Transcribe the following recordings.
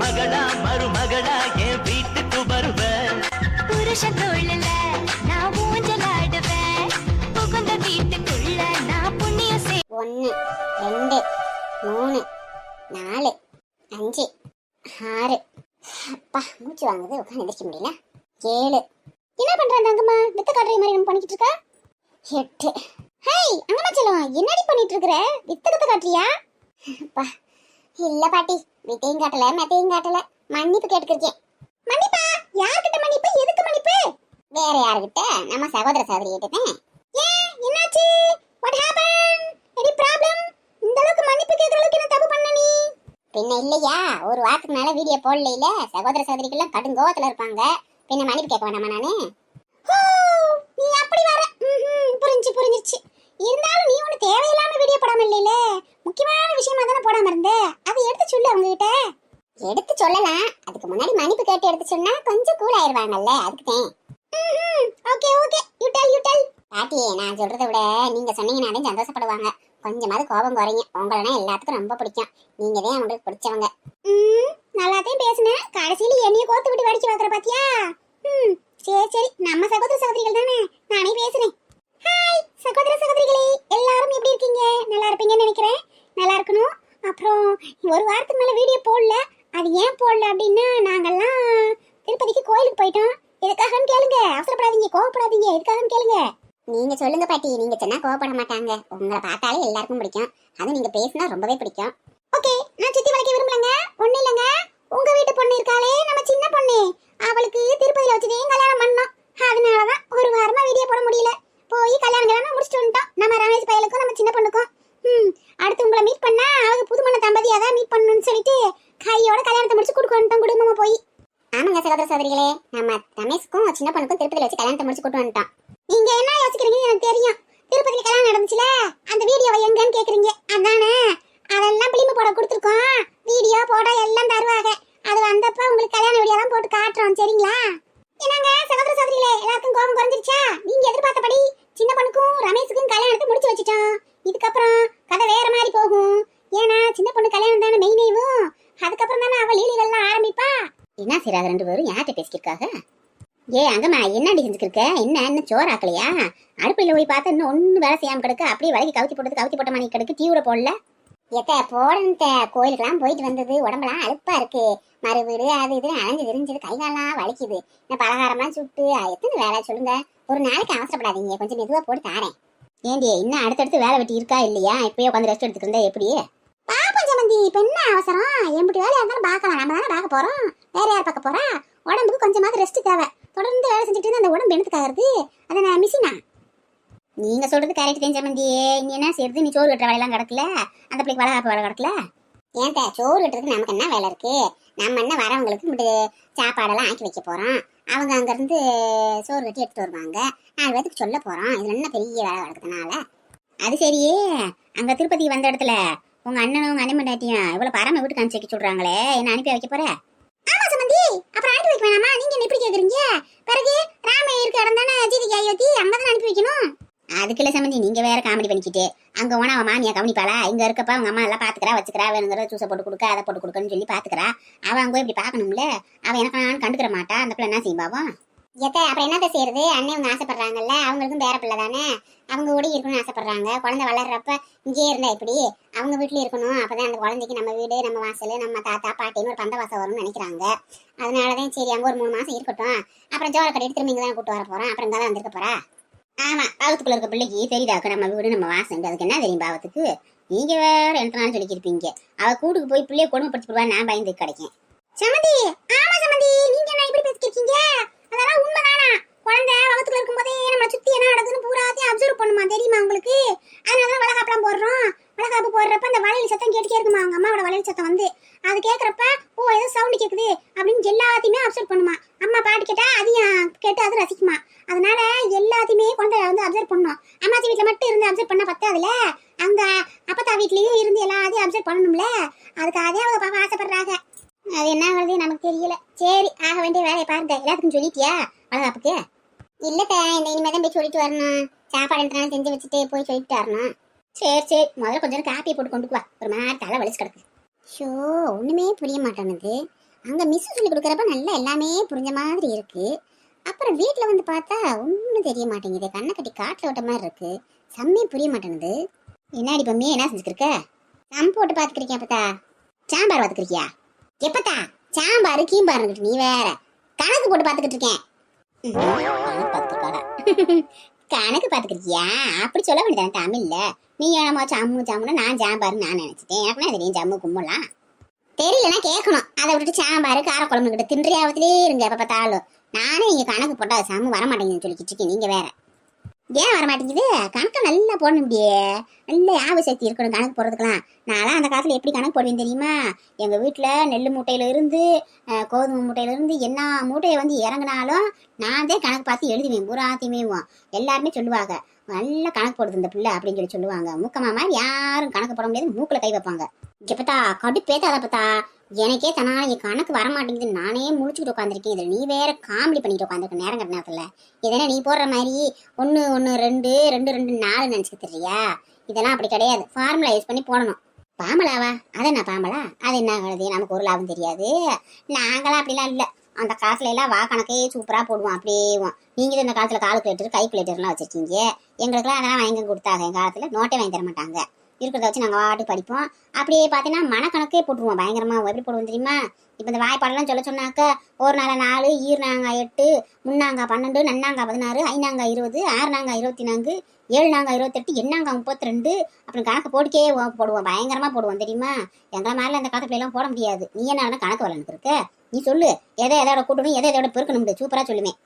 மகளா மருமகளா என் வீட்டுக்கு வருவ. புருஷ தொழில நான் ஊஞ்சலாடுவேன். புகுந்த வீட்டுக்குள்ள நான் புண்ணிய சே ஒன்று ரெண்டு மூணு நாலு அஞ்சு ஆறு. அப்பா மூச்சு வாங்குது உட்காந்து எந்திரிக்க முடியல. ஏழு. என்ன பண்ற அந்த அங்கம்மா? வித்த காட்டுற மாதிரி நம்ம பண்ணிக்கிட்டு இருக்கா? எட்டு. ஹேய் அங்கம்மா செல்லம் என்னடி பண்ணிட்டு இருக்கிற? வித்த கத்த காட்டுறியா? அப்பா இல்ல பாட்டி. வித்தையும் காட்டல மெத்தையும் காட்டல. மன்னிப்பு கேட்டுக்கிருக்கேன். மன்னிப்பா? யார்கிட்ட மன்னிப்பு? எதுக்கு மன்னிப்பு? வேற யாருக்கிட்ட நம்ம சகோதர சகோதரி கிட்ட ஏன்? என்னாச்சு? வாட் ஹேப்பன் எனி ப்ராப்ளம் இந்த அளவுக்கு மன்னிப்பு கேக்குற அளவுக்கு என்ன தப்பு பண்ண நீ? பின்ன இல்லையா? ஒரு வாரத்துக்கு மேல வீடியோ போடல சகோதர சகோதரிக்கெல்லாம் கடும் கோவத்துல இருப்பாங்க. பின்ன மன்னிப்பு கேட்க வேண்டாமா நானு? நீ அப்படி வர. ம்ஹும், புரிஞ்சு புரிஞ்சிருச்சு இருந்தாலும் நீ ஒண்ணு தேவையில்லாம வீடியோ போடாம இல்லையில? முக்கியமான விஷயமா தானே போடாம இருந்தேன் சொல்லு அவங்க கிட்ட எடுத்து சொல்லலாம். அதுக்கு முன்னாடி மன்னிப்பு கேட்டு எடுத்து சொன்னா கொஞ்சம் கூல் ஆயிருவாங்கல்ல அதுக்கு தான். Okay okay you tell you tell பாட்டியே நான் சொல்றதை விட நீங்க சொன்னீங்கனாலே சந்தோஷப்படுவாங்க. கொஞ்சமாவது கோபம் குறைங்க. உங்களனா எல்லாத்துக்கும் ரொம்ப பிடிக்கும். நீங்க தான் அவங்களுக்கு பிடிச்சவங்க. ம் நல்லாத்தையும் பேசுனேன் கடைசியில என்னைய கோத்து விட்டு வடிச்சு வைக்கிற பாத்தியா? ம் சரி சரி. நம்ம சகோதர சகோதரிகள் தானே? நானே பேசுறேன். ஹாய் சகோதர சகோதரிகளே. எல்லாரும் எப்படி இருக்கீங்க? நல்லா இருப்பீங்கன்னு நினைக்கிறேன். நல்லா இருக்கணும். அப்புறம் ஒரு வாரத்துக்கு மேலே வீடியோ போடல. அது ஏன் போடல அப்படின்னா நாங்கெல்லாம் திருப்பதிக்கு கோயிலுக்கு போயிட்டோம். எதுக்காகன்னு கேளுங்க. அவசரப்படாதீங்க கோவப்படாதீங்க. எதுக்காகன்னு கேளுங்க. நீங்க சொல்லுங்க பாட்டி. நீங்க சொன்னா கோவப்பட மாட்டாங்க. உங்களை பார்த்தாலே எல்லாருக்கும் பிடிக்கும். அது நீங்க பேசினா ரொம்பவே பிடிக்கும். ஓகே நான் சுத்தி வளைக்க விரும்பலங்க. ஒண்ணு இல்லங்க. உங்க வீட்டு பொண்ணு இருக்காளே. நம்ம சின்ன பொண்ணு. அவளுக்கு திருப்பதியில வச்சதே கல்யாணம் பண்ணோம். அதனாலதான் ஒரு வாரமா வீடியோ போட முடியல. போய் கல்யாணம் கல்யாணம் முடிச்சுட்டு வந்துட்டோம். நம்ம ரமேஷ் பயலுக்கும் நம்ம சின்ன பொண்ணுக்கும் ம் அடுத்து உங்களை மீட் பண்ணா அவங்க புதுமண தம்பதியா தான் மீட் பண்ணணும்னு சொல்லிட்டு கையோட கல்யாணத்தை முடிச்சு கொடுக்க வந்துட்டோம் குடும்பமா போய் ஆமாங்க சகோதர சகோதரிகளே நம்ம ரமேஷ்க்கும் சின்ன பொண்ணுக்கும் திருப்பதியில வச்சு கல்யாணத்தை முடிச்சு கூட்டு வந்துட்டான். நீங்க என்ன யோசிக்கிறீங்க எனக்கு தெரியும். திருப்பதியில கல்யாணம் நடந்துச்சுல? அந்த வீடியோவை எங்கன்னு கேக்குறீங்க அதானே அதெல்லாம் பிலிம்பு போட கொடுத்துருக்கோம் வீடியோ போட எல்லாம் தருவாங்க அது வந்தப்ப உங்களுக்கு கல்யாண வீடியோ தான் போட்டு காட்டுறோம் சரிங்களா என்னங்க சகோதர சகோதரிகளே எல்லாருக்கும் கோபம் குறைஞ்சிருச்சா நீங்க எதிர்பார்த்தபடி சின்ன பொண்ணுக்கும் ரமேஷுக்கும் கல்யாணத்தை முடிச்சு வச்சுட்டோம் இதுக்கப்புறம் கதை வேற மாதிரி போகும் ஏன்னா சின்ன பொண்ணு கல்யாணம் தானே மெயினேவும் அதுக்கப்புறம் தானே அவள் லீலைகள்லாம் ஆரம்பிப்பா என்ன செய்றாங்க ரெண்டு பேரும்? யார்கிட்ட பேசிக்கிருக்காங்க? ஏ அங்கம்மா என்னடி செஞ்சுக்கிருக்க? என்ன என்ன சோறாக்கலையா? அடுப்பில் போய் பார்த்தா இன்னும் ஒன்றும் வேலை செய்யாமல் கிடக்கு. அப்படியே வலைக்கு கவுத்தி போட்டது கவுத்தி போட்ட மணி கிடக்கு. தீவிர போடல. எத்த போடணுத்த கோயிலுக்கெல்லாம் போயிட்டு வந்தது. உடம்பெல்லாம் அழுப்பா இருக்கு. மறு வீடு அது இது அலைஞ்சு விரிஞ்சது. கை காலெல்லாம் வலிக்குது. இந்த பலகாரம்லாம் சுட்டு எத்தனை வேலை சொல்லுங்க? ஒரு நாளைக்கு அவசரப்படாதீங்க. கொஞ்சம் மெதுவாக போட்டு தாரேன். ஏண்டி இன்னும் அடுத்தடுத்து வேலை வெட்டி இருக்கா இல்லையா? இப்பயே உட்காந்து ரெஸ்ட் எடுத்துட்டு எப்படியே எப்படி? பாப்பா இப்ப என்ன அவசரம்? எம்பிட்டு வேலையா இருந்தாலும் பார்க்கலாம். நம்ம தானே பார்க்க போறோம். வேற யார் பார்க்க போறா? உடம்புக்கு கொஞ்சமாவது ரெஸ்ட் தேவை. தொடர்ந்து வேலை செஞ்சுட்டு இருந்தா அந்த உடம்பு என்னத்துக்காகிறது? அதை நான் மிஷினா நீங்க சொல்றது கரெக்ட் தான் சமந்தி. நீ என்ன செய்யறது? நீ சோறு கட்டுற வேலையெல்லாம் கிடக்கல? அந்த பிள்ளைக்கு வளகாப்பு வேலை கிடக்கல? ஏன் சோறு கட்டுறதுக்கு நமக்கு என்ன வேலை இருக்கு? நம்ம என்ன வரவங்களுக்கு இப்படி சாப்பாடெல்லாம் ஆக்கி வைக்க போறோம். அவங்க அங்கேருந்து சோறு கட்டி எடுத்துட்டு வருவாங்க. நாலு பேத்துக்கு சொல்ல போறோம். இதுல என்ன பெரிய வேலை கிடக்குதுனால? அது சரியே. அங்க திருப்பதி வந்த இடத்துல உங்க அண்ணனும் உங்க அண்ணன் டாட்டியும் இவ்வளவு பராம வீட்டுக்கு அனுப்பிச்சு வைக்க சொல்றாங்களே. என்ன அனுப்பி வைக்க போற? ஆமா சம்பந்தி அப்புறம் அனுப்பி வைக்க வேணாமா? நீங்க என்ன இப்படி கேக்குறீங்க? பிறகு ராம இருக்க இடம் தானே? ஜீதிக்கு அயோத்தி அங்கதான் அனுப்பி வைக்கணும்? அதுக்கு இல்ல சம்பந்தி நீங்க வேற காமெடி பண்ணிக்கிட்டு அங்க போனா அவன் மாமியா கவனிப்பாளா? இங்க இருக்கப்ப அவங்க அம்மா எல்லாம் பாத்துக்கிறா வச்சுக்கிறா வேணுங்கிறத ஜூஸை போட்டு கொடுக்க அதை போட்டு கொடுக்கன்னு சொல்லி பாத்துக்கிறா. அவன் அங்க இப்படி பாக்கணும்ல அவன் எனக்கு நான் கண்டுக்கிற மாட்டா? அந்த பிள்ளை என்ன செய்யும் பாவம்? எத்த அப்புறம் என்னத்த செய்யறது? அண்ணன் இவங்க ஆசைப்படுறாங்கல்ல அவங்களுக்கும் பேர பிள்ளை தானே? அவங்க கூட இருக்கணும்னு ஆசைப்படுறாங்க. குழந்தை வளர்றப்ப இங்கேயே இருந்தா எப்படி? அவங்க வீட்லயும் இருக்கணும். அப்பதான் அந்த குழந்தைக்கு நம்ம வீடு நம்ம வாசல் நம்ம தாத்தா பாட்டின்னு ஒரு பந்தவாசம் வரும்னு நினைக்கிறாங்க. அதனாலதான் சரி அங்க ஒரு மூணு மாசம் இருக்கட்டும். அப்புறம் ஜோர கட்டிட்டு திரும்ப இங்க தான் கூட்டு வர போறோம் அப்புறம் இங்க தான் வந்திருக்க போறா? ஆமா பாவத்துக்குள்ள இருக்க பிள்ளைக்கு தெரியுதாக்க நம்ம வீடு நம்ம வாசம் அதுக்கு என்ன தெரியும் பாவத்துக்கு? நீங்க வேற என்ன சொல்லிக்கிருப்பீங்க. அவ கூட்டுக்கு போய் பிள்ளைய கொடுமைப்படுத்தி போடுவா நான் பயந்து கிடைக்கும் சமந்தி! ஆமா சமந்தி! நீங்க என்ன இப்படி பேசிக்கிருக்கீங்க அதெல்லாம் உண்மைதானா? குழந்தை வகுத்துல இருக்கும்போதே நம்ம சுத்தி என்ன நடக்குதுன்னு பூராத்தையும் அப்சர்வ் பண்ணுமா தெரியுமா உங்களுக்கு? அதனால வளகாப்பெல்லாம் போடுறோம். வளகாப்பு போடுறப்ப அந்த வளையல் சத்தம் கேட்டுக்கே இருக்குமா? அவங்க அம்மாவோட வளையல் சத்தம் வந்து அது கேட்கறப்ப ஓ ஏதோ சவுண்ட் கேக்குது அப்படின்னு எல்லாத்தையுமே அப்சர்வ் பண்ணுமா அம்மா பாட்டு கேட்டா அதையும் கேட்டு அது ரசிக்குமா அதனால எல்லாத்தையுமே குழந்தை வந்து அப்சர்வ் பண்ணும் அம்மாச்சி வீட்டுல மட்டும் இருந்து அப்சர்வ் பண்ண பத்தாதுல அங்க அப்பத்தா வீட்லயும் இருந்து எல்லாத்தையும் அப்சர்வ் பண்ணணும்ல அதுக்கு அதே அவங்க பாப்பா ஆசைப்படுறாங்க அது என்ன வருது நமக்கு தெரியல சரி ஆக வேண்டிய வேலையை பாருங்க எல்லாத்துக்கும் சொல்லிட்டியா? வளகாப்புக்கு இல்லத்த இந்த இனிமே தான் போய் சொல்லிட்டு வரணும். சாப்பாடு எடுத்துனாலும் செஞ்சு வச்சுட்டு போய் சொல்லிட்டு வரணும். சரி சரி. முதல்ல கொஞ்சம் காப்பியை போட்டு கொண்டு வா. ஒரு மாதிரி தலை வலிச்சு கிடக்கு. ஷோ ஒன்றுமே புரிய மாட்டேனுது அங்கே மிஸ் சொல்லி கொடுக்குறப்ப நல்லா எல்லாமே புரிஞ்ச மாதிரி இருக்கு. அப்புறம் வீட்டில் வந்து பார்த்தா ஒன்றும் தெரிய மாட்டேங்குது. கண்ணை கட்டி காட்டில் விட்ட மாதிரி இருக்கு. செம்மே புரிய மாட்டேங்குது என்னடி பம்மி என்ன செஞ்சுக்கிருக்க? சம் போட்டு பார்த்துக்கிறீங்க அப்பத்தா? சாம்பார் பார்த்துக்கிறியா எப்பத்தா? சாம்பார் கீம்பார் நீ வேற. கணக்கு போட்டு பாத்துக்கிட்டு இருக்கேன். கணக்கு பாத்துக்கிட்டாடா பாத்துக்கிறியா அப்படி சொல்ல வேண்டியதானே தமிழ்ல. நீ என்னமோ சம்மு சம்முன்னு நான் சாம்பார்னு நான் நினைச்சிட்டேன். எனக்குன்னா அது நீ ஜம்மு கும்பலாம் தெரியலனா கேட்கணும். அதை விட்டுட்டு சாம்பார் காரக்குழம்பு கிட்ட தின்றியாவதுலேயே இருங்க எப்ப பார்த்தாலும். நானே இங்க கணக்கு போட்டா சாமு வர மாட்டேங்குதுன்னு சொல்லிக்கிட்டு இருக்கேன் நீங்க வேற. ஏன் வர மாட்டேங்குது கணக்கை நல்லா போடணும் இப்படியே. நல்ல ஞாபக சக்தி இருக்கணும் கணக்கு போடுறதுக்கெல்லாம். நான்லாம் அந்த காலத்தில் எப்படி கணக்கு போடுவேன் தெரியுமா? எங்கள் வீட்டில் நெல் மூட்டையில இருந்து கோதுமை மூட்டையில இருந்து என்ன மூட்டையை வந்து இறங்குனாலும் நான் தான் கணக்கு பார்த்து எழுதுவேன். பூராத்தையுமேவும் எல்லாருமே சொல்லுவாங்க. நல்லா கணக்கு போடுது இந்த பிள்ளை அப்படின்னு சொல்லி சொல்லுவாங்க. மூக்கமா மாதிரி யாரும் கணக்கு போட முடியாது. மூக்கில் கை வைப்பாங்க. இங்கே பார்த்தா கடுப்பேத்தாத பார்த்தா எனக்கே தனால என் கணக்கு வர மாட்டேங்குது நானே முழிச்சுக்கிட்டு உட்காந்துருக்கேன் இதில் நீ வேற காமெடி பண்ணிட்டு உட்காந்துருக்க நேரம் கட்ட நேரத்தில் நீ போடுற மாதிரி ஒன்று ஒன்று ரெண்டு ரெண்டு ரெண்டு நாலு நினச்சிக்க தெரியா? இதெல்லாம் அப்படி கிடையாது. ஃபார்முலா யூஸ் பண்ணி போடணும். பாமலாவா? அது என்ன பாமலா? அது என்ன ஆகுது நமக்கு ஒரு லாபம் தெரியாது. நாங்களாம் அப்படிலாம் இல்லை. அந்த காசுல எல்லாம் வா கணக்கே சூப்பராக போடுவோம். அப்படியே நீங்களும் இந்த காலத்தில் கால்குலேட்டர் கைக்குலேட்டர்லாம் வச்சுருக்கீங்க. எங்களுக்குலாம் அதெல்லாம் வாங்கி கொடுத்தாங்க. எங்கள் காலத்தில் நோட்டே வாங்கி தர மாட்டாங்க. இருக்கிறத வச்சு நாங்கள் வாட்டு படிப்போம். அப்படியே பார்த்தீங்கன்னா மனக்கணக்கே போட்டுருவோம். பயங்கரமாக எப்படி போடுவோம் தெரியுமா? இப்போ இந்த வாய்ப்பாடெல்லாம் சொல்ல சொன்னாக்க ஒரு நாள் நாலு ஈர்னாங்க எட்டு முன்னாங்கா பன்னெண்டு நன்னாங்க பதினாறு ஐநாங்கா இருபது ஆறுனாங்க இருபத்தி நான்கு ஏழு நாங்கா இருபத்தெட்டு எண்ணாங்கா முப்பத்தி ரெண்டு அப்புறம் கணக்கு போட்டுக்கே போடுவோம். பயங்கரமாக போடுவோம் தெரியுமா? எங்களை மாதிரிலாம் இந்த காலத்துல எல்லாம் போட முடியாது. நீ என்ன கணக்கு வரலன்னு நீ சொல்லு. எதை எதோட கூட்டணும் எதை எதோட பெருக்கணும் சூப்பராக சொல்லுவேன்.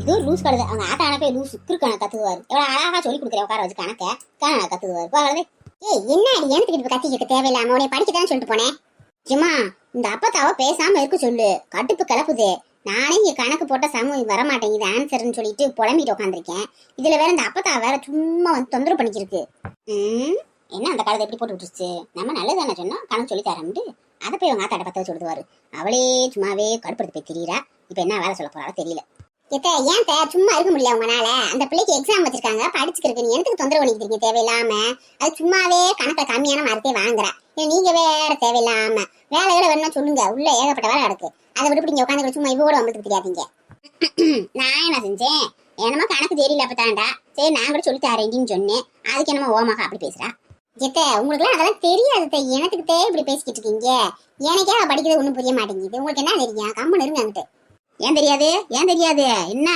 இது ஒரு லூஸ் கழுது. அவங்க ஆட்டான அனுப்பி லூஸ் கிறுக்கண கத்துவார் எவ்வளவு அழகா சொல்லி கொடுக்குறேன். உட்கார வச்சு கணக்க. கண கத்துவார் போகிறது ஏய் என்ன எனக்கு கத்திக்கிட்டு தேவையில்லாம. உன்னை படிக்கத்தானே சொல்லிட்டு போனேன். சும்மா இந்த அப்பத்தாவ பேசாம இருக்க சொல்லு. கடுப்பு கிளப்புது நானே இங்க கணக்கு போட்ட சமூகம் வரமாட்டேங்குது. ஆன்சர்னு சொல்லிட்டு புலம்பிட்டு உட்காந்துருக்கேன் இதுல வேற இந்த அப்பத்தா வேற சும்மா வந்து தொந்தரவு பண்ணிக்கிருக்கு. ம்? என்ன அந்த காலத்தை எப்படி போட்டு விட்டுருச்சு? நம்ம நல்லது என்ன சொன்னோம் கணக்கு சொல்லி தரம்ட்டு அதை போய் உங்க ஆத்தாட்ட பத்த வச்சு அவளே சும்மாவே கடுப்படுத்தி போய் தெரியுறா. இப்ப என்ன வேலை சொல்ல போறாளோ தெரியல. எத்த ஏன் சும்மா இருக்க முடியல உங்களால அந்த பிள்ளைக்கு எக்ஸாம் வச்சிருக்காங்க படிச்சுக்கிறதுக்கு நீ எனக்கு தொந்தரவு பண்ணிக்கிறீங்க இருக்கீங்க? தேவையில்லாம. அது சும்மாவே கணக்கில் கம்மியான மார்க்கே வாங்குறான் நீங்க வேற தேவையில்லாம. வேலை வேலை வேணும்னா சொல்லுங்க. உள்ள ஏகப்பட்ட வேலை நடக்கு. அதை விட்டு நீங்க உட்காந்து சும்மா இவ்வளோ வந்துட்டு தெரியாதீங்க நான் என்ன செஞ்சேன்? என்னமோ கணக்கு தெரியல அப்பதான்டா. சரி நான் கூட சொல்லி தரேன்னு சொன்னேன். அதுக்கு என்னமோ ஓமாக அப்படி பேசுறா. எத்த உங்களுக்குலாம் அதெல்லாம் தெரியாது எனக்கு தே இப்படி பேசிக்கிட்டு இருக்கீங்க? எனக்கே அவ படிக்கிறது ஒன்றும் புரிய மாட்டேங்குது. உங்களுக்கு என்ன தெரியும்? கம்மன் இருங்க அங்கிட்டு. ஏன் தெரியாது? ஏன் தெரியாது? என்ன?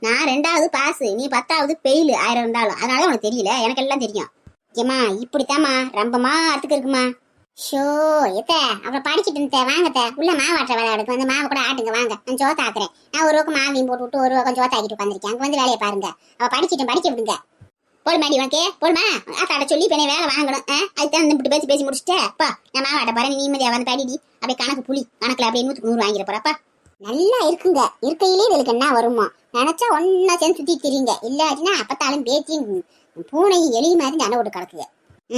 நான் ரெண்டாவது பாஸ் நீ பத்தாவது பெயில் ஆயிரம் இருந்தாலும். அதனால உனக்கு தெரியல. எனக்கு எல்லாம் தெரியும். ஏமா இப்படித்தாம்மா. ரொம்பமா அத்துக்கு இருக்குமா? ஷோ எத்த அப்புறம் படிச்சுட்டு இருந்தேன். வாங்கத்த உள்ள மாவாட்டுற வேலை எடுக்கு வந்து மாவு கூட ஆட்டுங்க. வாங்க. நான் ஜோத்த ஆக்குறேன் நான் ஒரு பக்கம் மாவையும் போட்டு விட்டு ஒரு பக்கம் ஜோத்த ஆக்கிட்டு உட்காந்துருக்கேன் அங்கே வந்து வேலையை பாருங்க. அவள் படிச்சுட்டு படிக்க விடுங்க. போடுமாடி உனக்கு. போடுமா ஆத்தாட சொல்லி இப்போ வேலை வாங்கணும். ஆ? அதுதான் இப்படி பேசி பேசி முடிச்சுட்டேப்பா நான் மாவாட்ட போறேன். நீ நிம்மதியா வந்து படிடி. அப்படியே கணக்கு புளி கணக்கில் அப்படியே நூற்றுக்கு நூறு வாங்கிட போறப்பா நல்லா இருக்குங்க. இருக்கையிலே இவளுக்கு என்ன வருமோ? நினைச்சா ஒன்னா சேர்ந்து சுத்தி திரிங்க இல்லாட்டினா அப்பத்தாலும் பேச்சியும் பூனையும் எலி மாதிரி சண்டை விட்டு கிடக்குது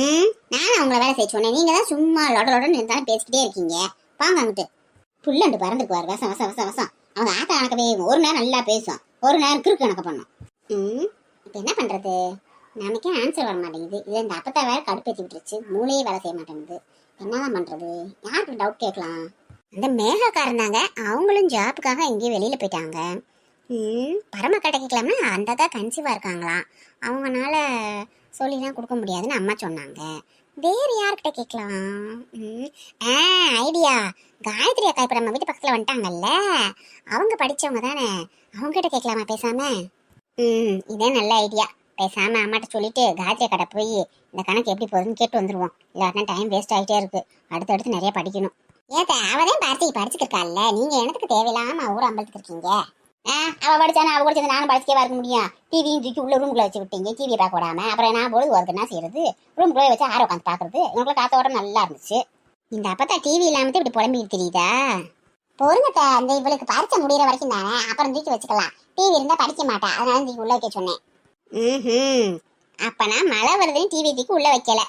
ம் நானும் அவங்கள வேலை செய்ய சொன்னேன். நீங்க தான் சும்மா லொட லொடன்னு இருந்தாலும் பேசிக்கிட்டே இருக்கீங்க. வாங்க அங்கிட்டு. புல்லண்டு பறந்துக்குவார். வசம் வசம் வசம் வசம். அவங்க ஆத்த கணக்கவே ஒரு நேரம் நல்லா பேசும் ஒரு நேரம் கிறுக்கு கணக்கு பண்ணும் ம் இப்போ என்ன பண்றது? நமக்கே ஆன்சர் வர மாட்டேங்குது. இது இந்த அப்பத்தா வேற கடுப்பேற்றி விட்டுருச்சு. மூளையே வேலை செய்ய மாட்டேங்குது. என்னதான் பண்றது? யாருக்கு டவுட் கேட்கலாம்? அந்த மேகக்காரனாங்க அவங்களும் ஜாப்புக்காக எங்கேயும் வெளியில் போயிட்டாங்க. ம் பரமக்கட்டை கேட்கலாம்னா அந்த தான் கன்சீவாக இருக்காங்களாம் அவங்கனால சொல்லிலாம் கொடுக்க முடியாதுன்னு அம்மா சொன்னாங்க. வேறு யார்கிட்ட கேட்கலாம்? ஆ ஐடியா காயத்ரி அக்கா இப்போ நம்ம வீட்டு பக்கத்தில் வந்துட்டாங்கல்ல? அவங்க படித்தவங்க தானே. அவங்ககிட்ட கேட்கலாமா பேசாம? ம் இதே நல்ல ஐடியா பேசாம அம்மாட்ட சொல்லிட்டு காயத்ரி கடை போய் இந்த கணக்கு எப்படி போகுதுன்னு கேட்டு வந்துடுவோம் இல்லாட்டினா டைம் வேஸ்ட் ஆகிட்டே இருக்கு. அடுத்தடுத்து நிறைய படிக்கணும். ஏத்த அவதான் பார்த்தி படிச்சுக்கிருக்காள்ல நீங்க எனக்கு தேவையில்லாம ஊர் அம்பலத்துக்கு இருக்கீங்க? ஆ, அவ படிச்சானா அவ படிச்சது நானும் படிச்சுக்கே இருக்க முடியும். டிவியும் தூக்கி உள்ள ரூம்குள்ள வச்சு விட்டீங்க டிவியை பார்க்க விடாம. அப்புறம் நான் பொழுது ஒர்க்கு என்ன செய்யறது? ரூம்குள்ளே வச்சு ஆற உட்காந்து பாக்குறது உங்களுக்கு காத்தோட நல்லா இருந்துச்சு. இந்த அப்பத்தா டிவி இல்லாம இப்படி புலம்பிட்டு தெரியுதா? பொறுங்கத்த அந்த இவளுக்கு பரிச்சை முடிகிற வரைக்கும் தானே அப்புறம் தூக்கி வச்சுக்கலாம். டிவி இருந்தா படிக்க மாட்டா அதனால தூக்கி உள்ள வைக்க சொன்னேன். ம் அப்பனா மழை வருதுன்னு டிவி தூக்கி உள்ள வைக்கல.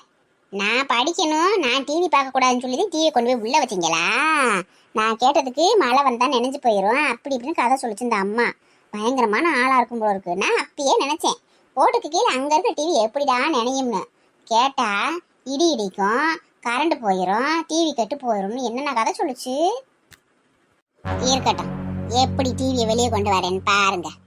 நான் படிக்கணும். நான் டிவி பார்க்க கூடாதுன்னு சொல்லி டிவியை கொண்டு போய் உள்ள வச்சீங்களா? நான் கேட்டதுக்கு மழை வந்தா நினைஞ்சு போயிடும் அப்படி இப்படின்னு கதை சொல்லிச்சு இந்த அம்மா. பயங்கரமான ஆளா இருக்கும் போல இருக்கு. நான் அப்பயே நினைச்சேன். ஓட்டுக்கு கீழே அங்க இருக்க டிவி எப்படிடா நினையும்னு. கேட்டா இடி இடிக்கும் கரண்ட் போயிடும் டிவி கெட்டு போயிடும்னு என்னென்ன கதை சொல்லுச்சு? இருக்கட்டும். எப்படி டிவியை வெளியே கொண்டு வரேன்னு பாருங்கள்